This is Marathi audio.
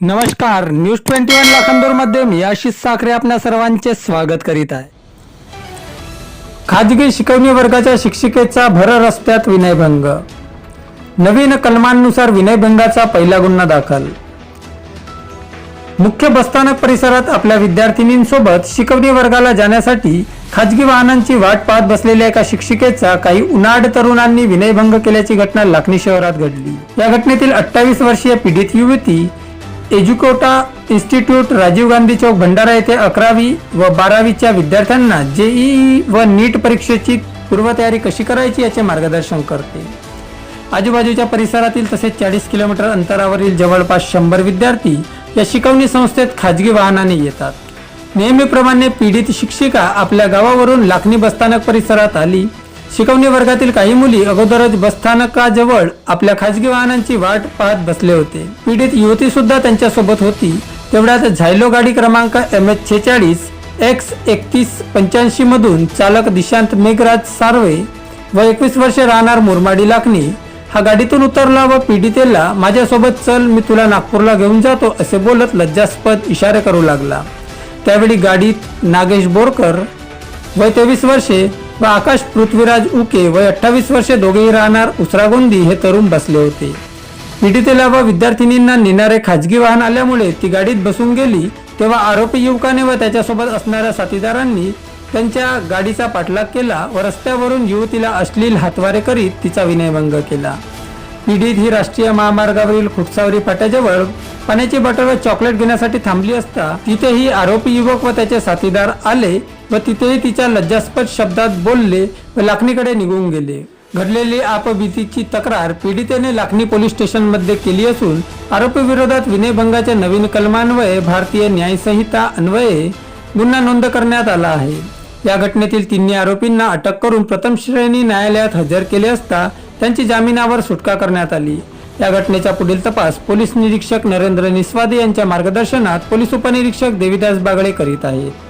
नमस्कार न्यूज ट्वेंटी वन लाखांदूरमध्ये मी आशिष साखरे आपल्या सर्वांचे स्वागत करीत आहे. खाजगी शिकवणी वर्गाच्या शिक्षिकेचा भर रस्त्यात विनयभंग. नवीन कलमांनुसार विनयभंगाचा पहिला गुन्हा दाखल. मुख्य बसस्थानक परिसरात आपल्या विद्यार्थिनींसोबत शिकवणी वर्गाला जाण्यासाठी खाजगी वाहनांची वाट पाहत बसलेल्या एका शिक्षिकेचा काही उन्हाड तरुणांनी विनयभंग केल्याची घटना लाखनी शहरात घडली. या घटनेतील अठ्ठावीस वर्षीय पीडित युवती एज्युकोटा इन्स्टिट्यूट राजीव गांधी चौक भंडारा येथे अकरावी व बारावीच्या विद्यार्थ्यांना जेईई व नीट परीक्षेची पूर्वतयारी कशी करायची याचे मार्गदर्शन करते. आजूबाजूच्या परिसरातील तसेच चाळीस किलोमीटर अंतरावरील जवळपास शंभर विद्यार्थी या शिकवणी संस्थेत खाजगी वाहनाने येतात. नेहमीप्रमाणे पीडित शिक्षिका आपल्या गावावरून लाखनी बसस्थानक परिसरात आली शिकवणी वर्गातील काही मुली अगोदरच बसस्थानकाजवळ आपल्या खाजगी वाहनांची वाट पाहत बसले होते. पीडित युवती सुद्धा त्यांच्यासोबत होती. तेवढ्यात झायलो गाडी क्रमांक एम एच छेचाळीस एक्स एकतीस पंच्याऐंशी मधून चालक दिशांत मेघराज सार्वे व एकवीस वर्षे राहणार मुरमाडी लाखनी. हा गाडीतून उतरला व पीडितेला माझ्यासोबत चल मी तुला नागपूरला घेऊन जातो असे बोलत लज्जास्पद इशारे करू लागला. त्यावेळी गाडीत नागेश बोरकर वय तेवीस वर्षे व आकाश पृथ्वीराज उके वय अठ्ठावीस वर्षे दोघेही राहणार उसरागोंदी हे तरुण बसले होते. पीडितेला व विद्यार्थिनींना नेणारे खाजगी वाहन आल्यामुळे ती गाडीत बसून गेली तेव्हा आरोपी युवकाने व त्याच्यासोबत असणाऱ्या साथीदारांनी त्यांच्या गाडीचा पाठलाग केला व रस्त्यावरून युवतीला अश्लील हातवारे करीत तिचा विनयभंग केला. पीडित ही राष्ट्रीय महामार्गावरील खुटसावरी फाट्याजवळ पाण्याची बॉटल व चॉकलेट घेण्यासाठी थांबली असता तिथेही आरोपी युवक व त्याचे साथीदार आले व तिथेही तिच्या लज्जास्पद शब्दात बोलले व लाखणीकडे निघून गेले. घडलेली आपबीतीची तक्रार पीडितेने लाखनी पोलीस स्टेशनमध्ये केली असून आरोपी विरोधात विनयभंगाच्या नवीन कलमान्वये भारतीय न्यायसंहिता अन्वये गुन्हा नोंद करण्यात आला आहे. या घटनेतील तिन्ही आरोपींना अटक करून प्रथम श्रेणी न्यायालयात हजर केले असता त्यांची जामिनावर सुटका करण्यात आली. या घटनेचा पुढील तपास पोलीस निरीक्षक नरेंद्र निस्वादे यांच्या मार्गदर्शनात पोलीस उपनिरीक्षक देविदास बागळे करीत आहेत.